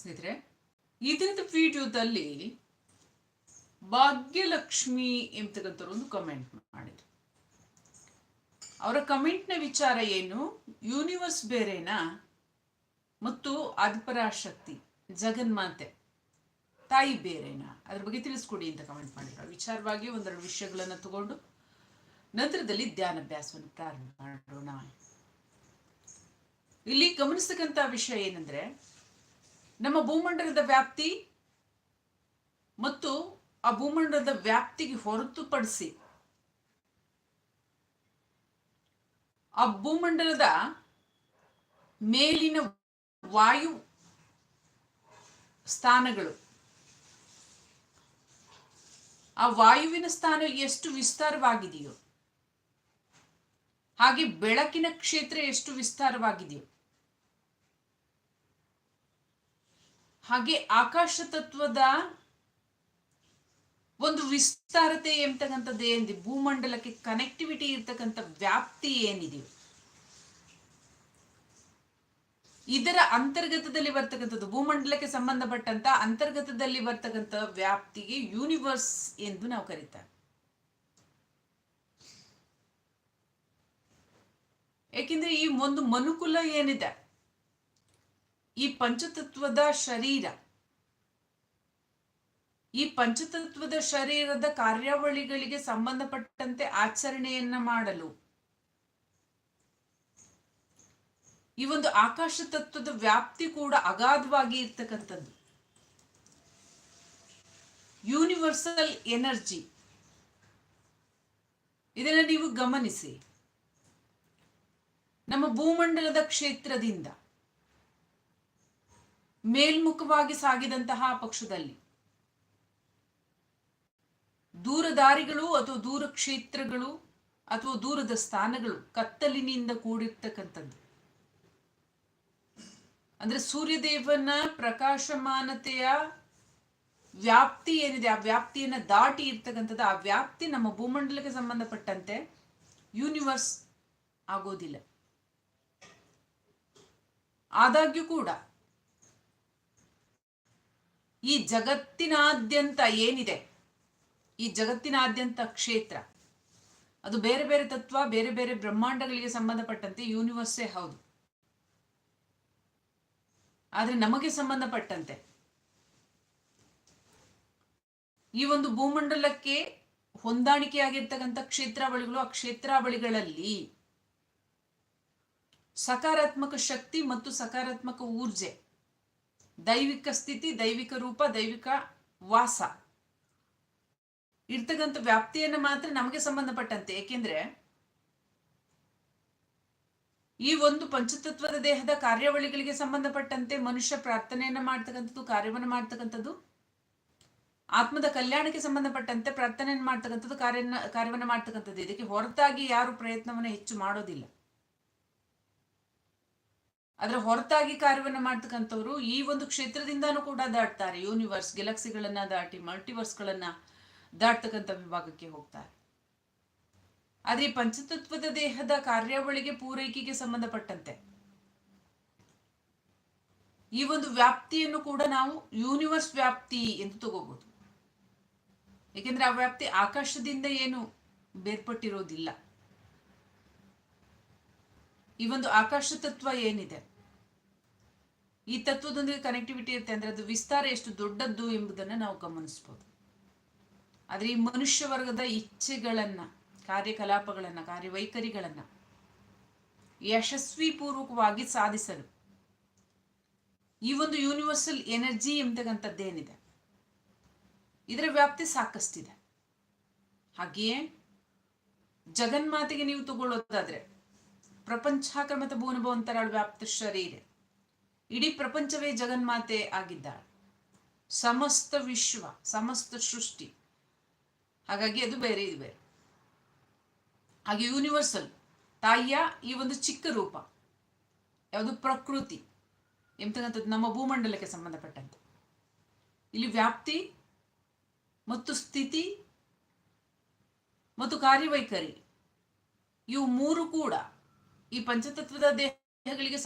ಸ್ನೇಹಿತರೆ ದಿನದ ವಿಡಿಯೋದಲ್ಲಿ ಭಾಗ್ಯಲಕ್ಷ್ಮಿ ಎಂಬತಕ್ಕಂಥವ್ರು ಒಂದು ಕಮೆಂಟ್ ಮಾಡಿದ್ರು. ಅವರ ಕಮೆಂಟ್ನ ವಿಚಾರ ಏನು? ಯೂನಿವರ್ಸ್ ಬೇರೆನಾ? ಮತ್ತು ಆದಿಪರಾಶಕ್ತಿ ಜಗನ್ಮಾತೆ, ತಾಯಿ ಬೇರೆನಾ? ಅದ್ರ ಬಗ್ಗೆ ತಿಳಿಸ್ಕೊಡಿ ಅಂತ ಕಮೆಂಟ್ ಮಾಡಿದ್ರು. ವಿಚಾರವಾಗಿ ಒಂದೆರಡು ವಿಷಯಗಳನ್ನು ತಗೊಂಡು ನಂತರದಲ್ಲಿ ಧ್ಯಾನಾಭ್ಯಾಸವನ್ನು ಪ್ರಾರಂಭ ಮಾಡೋಣ. ಇಲ್ಲಿ ಗಮನಿಸ್ತಕ್ಕಂಥ ವಿಷಯ ಏನಂದ್ರೆ ನಮ್ಮ ಭೂಮಂಡಲದ ವ್ಯಾಪ್ತಿ ಮತ್ತು ಆ ಭೂಮಂಡಲದ ವ್ಯಾಪ್ತಿಗೆ ಹೊರತುಪಡಿಸಿ ಆ ಭೂಮಂಡಲದ ಮೇಲಿನ ವಾಯು ಸ್ಥಾನಗಳು, ಆ ವಾಯುವಿನ ಸ್ಥಾನ ಎಷ್ಟು ವಿಸ್ತಾರವಾಗಿದೆಯೋ, ಹಾಗೆ ಬೆಳಕಿನ ಕ್ಷೇತ್ರ ಎಷ್ಟು ವಿಸ್ತಾರವಾಗಿದೆಯೋ ಹಾಗೆ ಆಕಾಶ ತತ್ವದ ಒಂದು ವಿಸ್ತಾರತೆ ಎಂತಕ್ಕಂಥದ್ದು ಏನಿದೆ ಭೂಮಂಡಲಕ್ಕೆ ಕನೆಕ್ಟಿವಿಟಿ ಇರ್ತಕ್ಕಂಥ ವ್ಯಾಪ್ತಿ ಏನಿದೆಯೋ ಇದರ ಅಂತರ್ಗತದಲ್ಲಿ ಬರ್ತಕ್ಕಂಥದ್ದು, ಭೂಮಂಡಲಕ್ಕೆ ಸಂಬಂಧಪಟ್ಟಂತ ಅಂತರ್ಗತದಲ್ಲಿ ಬರ್ತಕ್ಕಂಥ ವ್ಯಾಪ್ತಿಗೆ ಯೂನಿವರ್ಸ್ ಎಂದು ನಾವು ಕರೀತಾರೆ. ಏಕೆಂದ್ರೆ ಈ ಒಂದು ಮನುಕುಲ ಏನಿದೆ? ಈ ಪಂಚತತ್ವದ ಶರೀರ, ಈ ಪಂಚತತ್ವದ ಶರೀರದ ಕಾರ್ಯಾವಳಿಗಳಿಗೆ ಸಂಬಂಧಪಟ್ಟಂತೆ ಆಚರಣೆಯನ್ನ ಮಾಡಲು, ಈ ಒಂದು ಆಕಾಶ ತತ್ವದ ವ್ಯಾಪ್ತಿ ಕೂಡ ಅಗಾಧವಾಗಿ ಇರ್ತಕ್ಕಂಥದ್ದು. ಯೂನಿವರ್ಸಲ್ ಎನರ್ಜಿ ಇದನ್ನ ನೀವು ಗಮನಿಸಿ. ನಮ್ಮ ಭೂಮಂಡಲದ ಕ್ಷೇತ್ರದಿಂದ ಮೇಲ್ಮುಖವಾಗಿ ಸಾಗಿದಂತಹ ಪಕ್ಷದಲ್ಲಿ. ದೂರದಾರಿಗಳು ಅಥವಾ ದೂರ ಕ್ಷೇತ್ರಗಳು ಅಥವಾ ದೂರದ ಸ್ಥಾನಗಳು ಕತ್ತಲಿನಿಂದ ಕೂಡಿರ್ತಕ್ಕಂಥದ್ದು. ಅಂದ್ರೆ ಸೂರ್ಯದೇವನ ಪ್ರಕಾಶಮಾನತೆಯ ವ್ಯಾಪ್ತಿ ಏನಿದೆ, ಆ ವ್ಯಾಪ್ತಿಯನ್ನ ದಾಟಿ ಇರ್ತಕ್ಕಂಥದ್ದು, ಆ ವ್ಯಾಪ್ತಿ ನಮ್ಮ ಭೂಮಂಡಲಕ್ಕೆ ಸಂಬಂಧಪಟ್ಟಂತೆ ಯೂನಿವರ್ಸ್ ಆಗೋದಿಲ್ಲ. ಆದಾಗ್ಯೂ ಕೂಡ ಈ ಜಗತ್ತಿನಾದ್ಯಂತ ಏನಿದೆ? ಈ ಜಗತ್ತಿನಾದ್ಯಂತ ಕ್ಷೇತ್ರ. ಅದು ಬೇರೆ ಬೇರೆ ತತ್ವ, ಬೇರೆ ಬೇರೆ ಬ್ರಹ್ಮಾಂಡಗಳಿಗೆ ಸಂಬಂಧಪಟ್ಟಂತೆ ಯೂನಿವರ್ಸೇ ಹೌದು. ಆದರೆ ನಮಗೆ ಸಂಬಂಧಪಟ್ಟಂತೆ. ಈ ಒಂದು ಭೂಮಂಡಲಕ್ಕೆ ಹೊಂದಾಣಿಕೆಯಾಗಿರ್ತಕ್ಕಂಥ ಕ್ಷೇತ್ರಾವಳಿಗಳು ಆ ಕ್ಷೇತ್ರಾವಳಿಗಳಲ್ಲಿ ಸಕಾರಾತ್ಮಕ ಶಕ್ತಿ ಮತ್ತು ಸಕಾರಾತ್ಮಕ ಊರ್ಜೆ. ದೈವಿಕ ಸ್ಥಿತಿ, ದೈವಿಕ ರೂಪ, ದೈವಿಕ ವಾಸ. ಇರ್ತಕ್ಕಂಥ ವ್ಯಾಪ್ತಿಯನ್ನು ಮಾತ್ರ ನಮಗೆ ಸಂಬಂಧಪಟ್ಟಂತೆ. ಏಕೆಂದ್ರೆ, ಈ ಒಂದು ಪಂಚತತ್ವದ ದೇಹದ ಕಾರ್ಯಾವಳಿಗಳಿಗೆ ಸಂಬಂಧಪಟ್ಟಂತೆ ಮನುಷ್ಯ ಪ್ರಾರ್ಥನೆಯನ್ನ ಮಾಡ್ತಕ್ಕಂಥದ್ದು, ಕಾರ್ಯವನ್ನು ಮಾಡ್ತಕ್ಕಂಥದ್ದು, ಆತ್ಮದ ಕಲ್ಯಾಣಕ್ಕೆ ಸಂಬಂಧಪಟ್ಟಂತೆ ಪ್ರಾರ್ಥನೆಯನ್ನು ಮಾಡ್ತಕ್ಕಂಥದ್ದು ಕಾರ್ಯ ಕಾರ್ಯವನ್ನ ಮಾಡ್ತಕ್ಕಂಥದ್ದು. ಇದಕ್ಕೆ ಹೊರತಾಗಿ ಯಾರು ಪ್ರಯತ್ನವನ್ನ ಹೆಚ್ಚು ಮಾಡೋದಿಲ್ಲ. ಅದರ ಹೊರತಾಗಿ ಕಾರ್ಯವನ್ನು ಮಾಡ್ತಕ್ಕಂಥವ್ರು ಈ ಒಂದು ಕ್ಷೇತ್ರದಿಂದಾನು ಕೂಡ ದಾಟ್ತಾರೆ. ಯೂನಿವರ್ಸ್ ಗೆಲಕ್ಸಿಗಳನ್ನ ದಾಟಿ ಮಲ್ಟಿವರ್ಸ್ಗಳನ್ನ ದಾಟ್ತಕ್ಕಂಥ ವಿಭಾಗಕ್ಕೆ ಹೋಗ್ತಾರೆ. ಆದ್ರೆ ಪಂಚತತ್ವದ ದೇಹದ ಕಾರ್ಯಾವಳಿಗೆ ಪೂರೈಕೆಗೆ ಸಂಬಂಧಪಟ್ಟಂತೆ ಈ ಒಂದು ವ್ಯಾಪ್ತಿಯನ್ನು ಕೂಡ ನಾವು ಯೂನಿವರ್ಸ್ ವ್ಯಾಪ್ತಿ ಎಂದು ತಗೋಬಹುದು ಏಕೆಂದ್ರೆ ಆ ವ್ಯಾಪ್ತಿ ಆಕಾಶದಿಂದ ಏನು ಬೇರ್ಪಟ್ಟಿರೋದಿಲ್ಲ. ಈ ಒಂದು ಆಕಾಶ ತತ್ವ ಏನಿದೆ? ಈ ತತ್ವದೊಂದಿಗೆ ಕನೆಕ್ಟಿವಿಟಿ ಇರುತ್ತೆ ಅಂದ್ರೆ ಅದು ವಿಸ್ತಾರ ಎಷ್ಟು ದೊಡ್ಡದ್ದು ಎಂಬುದನ್ನು ನಾವು ಗಮನಿಸಬಹುದು ಆದ್ರೆ ಈ ಮನುಷ್ಯ ವರ್ಗದ ಇಚ್ಛೆಗಳನ್ನ, ಕಾರ್ಯಕಲಾಪಗಳನ್ನ, ಕಾರ್ಯವೈಖರಿಗಳನ್ನ ಯಶಸ್ವಿ ಪೂರ್ವಕವಾಗಿ ಸಾಧಿಸಲು ಈ ಒಂದು ಯೂನಿವರ್ಸಲ್ ಎನರ್ಜಿ ಎಂಬತಕ್ಕಂಥದ್ದೇನಿದೆ ಇದರ ವ್ಯಾಪ್ತಿ ಸಾಕಷ್ಟಿದೆ. ಹಾಗೆಯೇ ಜಗನ್ಮಾತೆಗೆ ನೀವು ತಗೊಳ್ಳೋದಾದ್ರೆ ಪ್ರಪಂಚಾಕ್ರಮತ ಭುವನಭವಂತರಾಳ ವ್ಯಾಪ್ತ ಶರೀರ. ಇಡೀ ಪ್ರಪಂಚವೇ ಜಗನ್ಮಾತೆ ಆಗಿದ್ದಾಳೆ. ಸಮಸ್ತ ವಿಶ್ವ, ಸಮಸ್ತ ಸೃಷ್ಟಿ. ಹಾಗಾಗಿ ಅದು ಬೇರೆ, ಇದು ಬೇರೆ. ಹಾಗೆ ಯೂನಿವರ್ಸಲ್ ತಾಯಿಯ ಈ ಒಂದು ಚಿಕ್ಕ ರೂಪ. ಯಾವುದು ಪ್ರಕೃತಿ. ಎಂಬತಕ್ಕಂಥದ್ದು ನಮ್ಮ ಭೂಮಂಡಲಕ್ಕೆ ಸಂಬಂಧಪಟ್ಟಂತೆ. ಇಲ್ಲಿ ವ್ಯಾಪ್ತಿ ಮತ್ತು ಸ್ಥಿತಿ ಮತ್ತು ಕಾರ್ಯವೈಖರಿ. ಇವು ಮೂರು ಕೂಡ ಈ ಪಂಚತತ್ವದ ದೇಹಗಳಿಗೆ